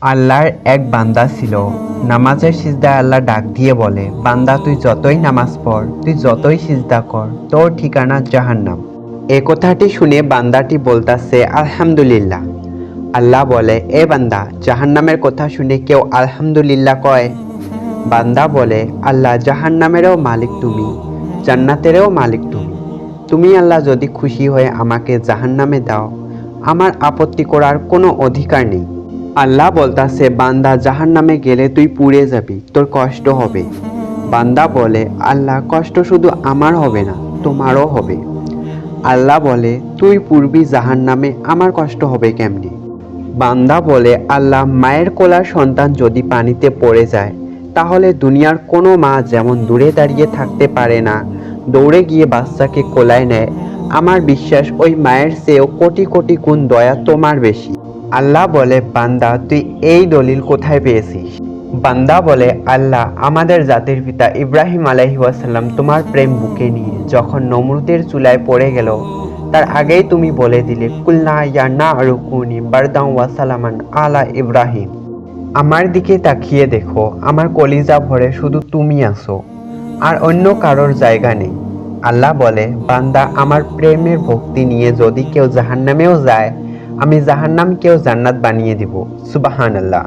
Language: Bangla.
আল্লাহর এক বান্দা ছিল। নামাজের সিজদায় আল্লাহ ডাক দিয়ে বলে, বান্দা, তুই যতই নামাজ পড়, তুই যতই সিজদা কর, তোর ঠিকানা জাহান্নাম। এ কথাটি শুনে বান্দাটি বলতাছে, আলহামদুলিল্লাহ। আল্লাহ বলে, এ বান্দা, জাহান্নামের কথা শুনে কেউ আলহামদুলিল্লাহ কয়? বান্দা বলে, আল্লাহ জাহান্নামেরও মালিক তুমি, জান্নাতেরও মালিক তুমি। তুমি আল্লাহ যদি খুশি হয়ে আমাকে জাহান্নামে দাও, আমার আপত্তি করার কোনো অধিকার নেই। আল্লাহ বলতাছে, বান্দা জাহান্নামে গেলে তুই পুড়ে যাবি, তোর কষ্ট হবে। বান্দা বলে, আল্লাহ, কষ্ট শুধু আমার হবে না, তোমারও হবে। আল্লাহ বলে, তুই পূর্বী জাহান্নামে, আমার কষ্ট হবে কেমনি? বান্দা বলে, আল্লাহ, মায়ের কোলার সন্তান যদি পানিতে পড়ে যায়, তাহলে দুনিয়ার কোনো মা যেমন দূরে দাঁড়িয়ে থাকতে পারে না, দৌড়ে গিয়ে বাচ্চাকে কোলায় নেয়, আমার বিশ্বাস ওই মায়ের চেয়েও কোটি কোটি গুণ দয়া তোমার বেশি। আল্লাহ বলে, বান্দা, তুই এই দলিল কোথায় পেয়েছিস? বান্দা বলে, আল্লাহ আমাদের জাতির পিতা ইব্রাহিম আলাইহি ওয়াসাল্লাম তোমার প্রেম বুকে নিয়ে যখন নমরুদের চুলায় পড়ে গেল, তার আগেই তুমি বলে দিলে কুল্লা ইয়া না রুকুনি বারদাম ওয়াসালামান আলা ইব্রাহিম। আমার দিকে তাকিয়ে দেখো, আমার কলিজা ভরে শুধু তুমি আসো আর অন্য কারোর জায়গা নেই। আল্লাহ বলে, বান্দা, আমার প্রেমের ভক্তি নিয়ে যদি কেউ জাহান্নামেও যায় আমি জাহান্নামকেও জান্নাত বানিয়ে দিব। সুবাহান আল্লাহ